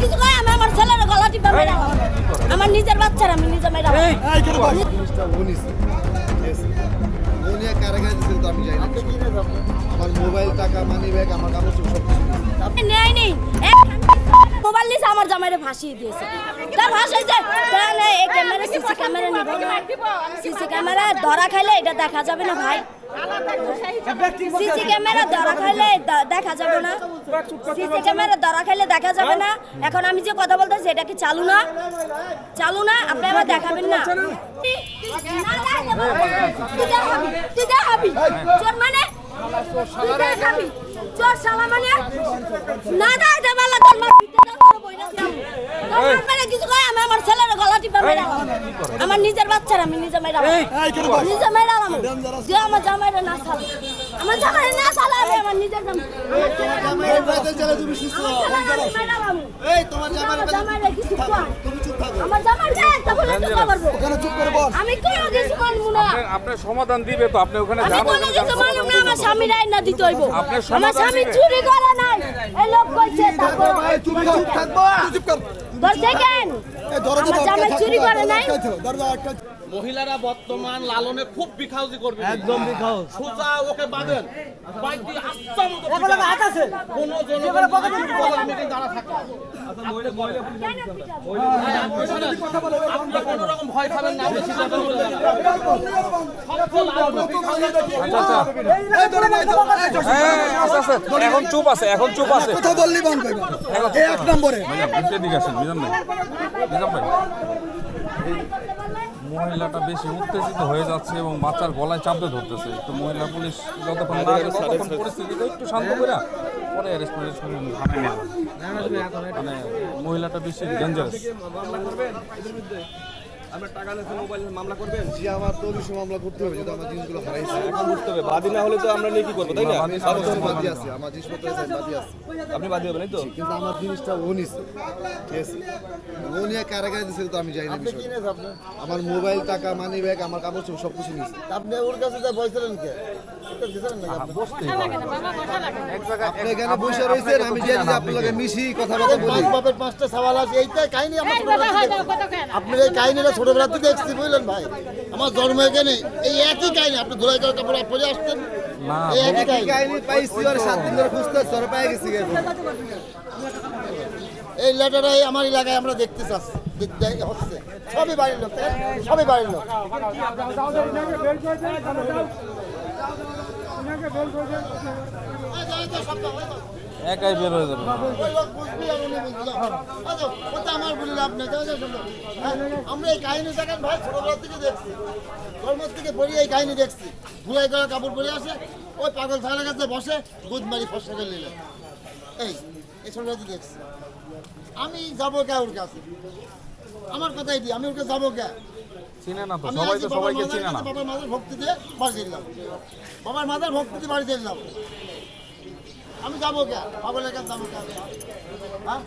কিছু কয়? আমি আমার ছেলের গলা টিপে মেরে আমার নিজের বাচ্চারা আমি নিজে মেরে আমার মোবাইল টাকা মানি ব্যাগ আমার কাগজ সব কিছু নিছে। নেই। নেই মোবাইল নিছে আমার জামাইরে ভাসিয়ে দিয়েছে। তা ভাসাইছে তা না এই ক্যামেরা সিসি ক্যামেরা নিব সিসি ক্যামেরা ধরা খাইলে এটা দেখা যাবে না ভাই। সিসি ক্যামেরা ধরা খাইলে দেখা যাবে না সিসি ক্যামেরা ধরা খাইলে দেখা যাবে না এখন আমি যে কথা বলতেছি এটা কি চালু না চালু না আপনি আমার দেখাবেন না না, দেখাবি। চোর মানে তুই দেখাবি। চোর শালা মানে না এটা বলা তোর মার আমার ছেলের গলা আমার নিজের বাচ্চারা আমি নিজে মেরে নিজে যে আমার জামাইরে না আমার জামাইরে না আমি আমার নিজের জামাই। আপনার- সমাধান দিবে তো আপনি ওখানে আমার স্বামীর আইন না দিতে হইব। আপনার আমার সমাধান স্বামী চুরি করে নাই। এই লোক কইছে তারপর চুপ চুপ থাকব চুপ কর কেন মহিলারা বর্তমান লালনে খুব বিখাউজি করবে। একদম বিখাউজ সোজা ওকে বাঁধেন। বাইক দিয়ে আচ্ছা মতো কোনো জনগণ আমি কিন্তু দাঁড়া থাকে। আপনি কোনো রকম ভয় খাবেন না আচ্ছা, আচ্ছা। হ্যাঁ, আচ্ছা, আচ্ছা। এখন চুপ আছে এখন চুপ আছে কথা বললি বন্ধ এক নম্বরে মহিলাটা বেশি উত্তেজিত হয়ে যাচ্ছে এবং বাচ্চার গলায় চাপতে ধরতেছে তো মহিলা পুলিশ যতক্ষণ না ততক্ষণ পরিস্থিতিটা একটু শান্ত করে পরে অ্যারেস্ট করে মানে মহিলাটা বেশি ডেঞ্জারাস জি আমার তো অবশ্যই মামলা করতে হবে যেহেতু আমার জিনিসগুলো হারাইছে। এখন বুঝতে হবে। বাদী না হলে তো আমরা নিয়ে কি করব তাই না? আমার বাদি আছে। আমার জিনিসপত্র আছে আমি আছে। আপনি বাদী হবেন এই তো? কিন্তু আমার জিনিসটা ও নিছে। ঠিক আছে? ও নিয়ে কারাগারে দিছিল তো আমি জানি না। আমার মোবাইল টাকা মানি ব্যাগ আমার কাপড় সব কিছু নিছে। আপনি ওর কাছে যা বলছিলেন কে? এখানে বসে রয়েছেন আমি জানি যে আপনার মিশি বলি। বাপের পাঁচটা সওয়াল আছে এইটাই কাহিনী আমার ছোটবেলা থেকে দেখছি। এই কাহিনীটা ছোটবেলা থেকে দেখছি বুঝলেন ভাই? আমার জন্ম এখানে এই একই কাহিনী আপনি ধুলাই করে কাপড় পরে আসতেন এই একই একই কাহিনী। কাহিনী পাইছি আর সাত দিন ধরে খুঁজতে সরে পেয়ে গেছি এই লেটারাই আমার এলাকায় আমরা দেখতে চাচ্ছি হচ্ছে। সবই বাড়ির লোক সবই বাড়ির লোক। একাই বের হয়ে যাবে। আমার বলি লাভ নেই, আমরা এই কাহিনী দেখেন ভাই ছোটবেলা থেকে দেখছি। ধর্ম থেকে পড়ি এই কাহিনী দেখছি। ধুলাই কাপড় পরে আসে ওই পাগল থানার কাছে বসে দুধ মারি ফসা করে নিলে। এই এই ছোটবেলা দেখছি। আমি যাব কে ওর কাছে? আমার কথাই দি আমি ওকে যাব কে? চিনে না তো সবাই তো সবাইকে চিনে না। বাবার মাথার ভক্তি দিয়ে বাড়ি দিলাম বাবার মাথার ভক্তি দিয়ে বাড়ি দিলাম আমি যাব কে? পাগলের কাছে যাব কে? হ্যাঁ?